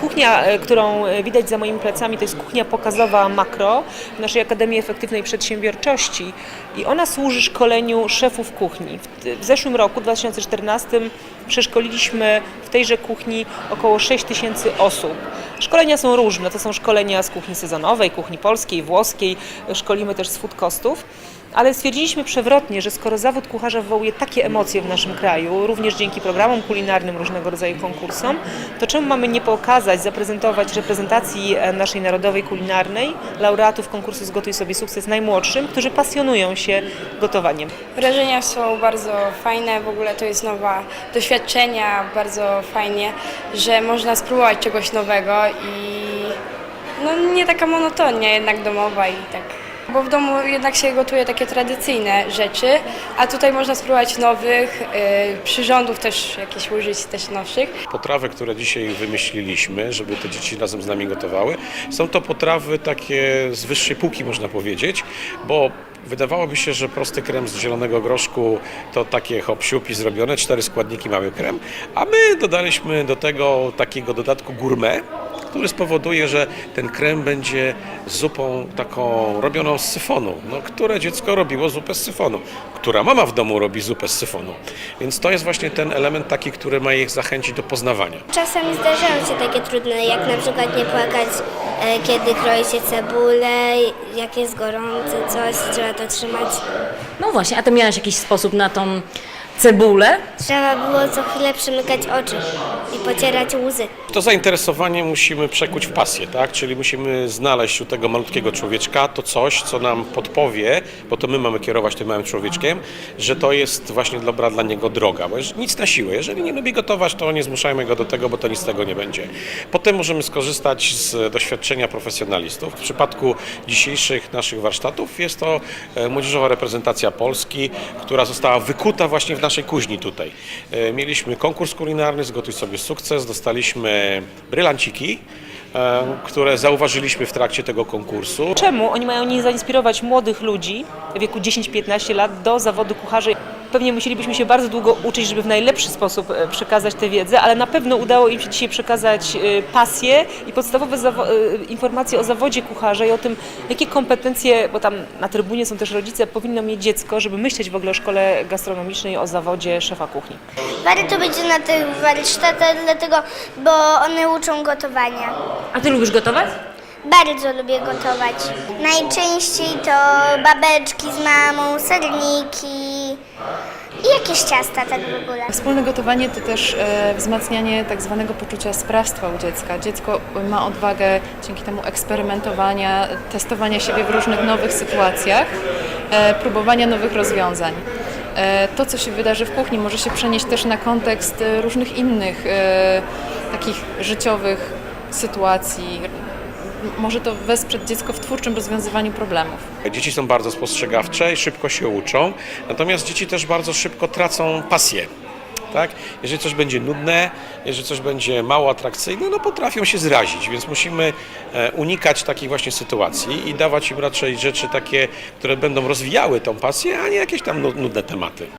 Kuchnia, e, którą e, widać za moimi plecami, to jest kuchnia pokazowa makro w naszej Akademii Efektywnej Przedsiębiorczości i ona służy szkoleniu szefów kuchni. W, zeszłym roku, 2014, przeszkoliliśmy w tejże kuchni około 6 tysięcy osób. Szkolenia są różne, to są szkolenia z kuchni sezonowej, kuchni polskiej, włoskiej, szkolimy też z food costów. Ale stwierdziliśmy przewrotnie, że skoro zawód kucharza wywołuje takie emocje w naszym kraju, również dzięki programom kulinarnym, różnego rodzaju konkursom, to czemu mamy nie pokazać, zaprezentować reprezentacji e, naszej narodowej kulinarnej, laureatów konkursu Zgotuj sobie sukces najmłodszym, którzy pasjonują się gotowaniem. Wrażenia są bardzo fajne, w ogóle to jest nowa doświadczenia, bardzo fajnie, że można spróbować czegoś nowego i no nie taka monotonia jednak domowa i tak. Bo w domu jednak się gotuje takie tradycyjne rzeczy, a tutaj można spróbować nowych, yy, przyrządów też jakieś użyć też nowszych. Potrawy, które dzisiaj wymyśliliśmy, żeby te dzieci razem z nami gotowały, są to potrawy takie z wyższej półki, można powiedzieć, bo wydawałoby się, że prosty krem z zielonego groszku to takie hop zrobione, cztery składniki mały krem, a my dodaliśmy do tego takiego dodatku gourmet, który spowoduje, że ten krem będzie zupą taką robioną z syfonu. No, które dziecko robiło zupę z syfonu? Która mama w domu robi zupę z syfonu? Więc to jest właśnie ten element taki, który ma ich zachęcić do poznawania. Czasami zdarzają się takie trudne, jak na przykład nie płakać, e, kiedy kroi się cebulę, jak jest gorące coś, trzeba to trzymać. No właśnie, a ty miałaś jakiś sposób na tą cebulę? Trzeba było co chwilę przymykać oczy i pocierać łzy. To zainteresowanie musimy przekuć w pasję, tak? Czyli musimy znaleźć u tego malutkiego człowieczka to coś, co nam podpowie, bo to my mamy kierować tym małym człowieczkiem, że to jest właśnie dobra dla niego droga. Bo nic na siłę. Jeżeli nie lubi gotować, to nie zmuszajmy go do tego, bo to nic z tego nie będzie. Potem możemy skorzystać z doświadczenia profesjonalistów. W przypadku dzisiejszych naszych warsztatów jest to e, młodzieżowa reprezentacja Polski, która została wykuta właśnie w naszej kuźni tutaj. E, Mieliśmy konkurs kulinarny, zgotuj sobie sukces, dostaliśmy brylanciki, e, które zauważyliśmy w trakcie tego konkursu. Czemu oni mają nie zainspirować młodych ludzi w wieku 10-15 lat do zawodu kucharza? Pewnie musielibyśmy się bardzo długo uczyć, żeby w najlepszy sposób e, przekazać tę wiedzę, ale na pewno udało im się dzisiaj przekazać e, pasję i podstawowe e, informacje o zawodzie kucharza i o tym, jakie kompetencje, bo tam na trybunie są też rodzice, powinno mieć dziecko, żeby myśleć w ogóle o szkole gastronomicznej, o zawodzie szefa kuchni. Warto być na tych warsztatach, dlatego, bo one uczą gotowania. A ty lubisz gotować? Bardzo lubię gotować. Najczęściej to babeczki z mamą, serniki i jakieś ciasta tak w ogóle. Wspólne gotowanie to też e, wzmacnianie tak zwanego poczucia sprawstwa u dziecka. Dziecko ma odwagę dzięki temu eksperymentowania, testowania siebie w różnych nowych sytuacjach, e, próbowania nowych rozwiązań. E, To, co się wydarzy w kuchni, może się przenieść też na kontekst e, różnych innych e, takich życiowych sytuacji. Może to wesprzeć dziecko w twórczym rozwiązywaniu problemów. Dzieci są bardzo spostrzegawcze i szybko się uczą, natomiast dzieci też bardzo szybko tracą pasję. Tak? Jeżeli coś będzie nudne, jeżeli coś będzie mało atrakcyjne, no potrafią się zrazić, więc musimy e, unikać takich właśnie sytuacji i dawać im raczej rzeczy takie, które będą rozwijały tą pasję, a nie jakieś tam nu- nudne tematy.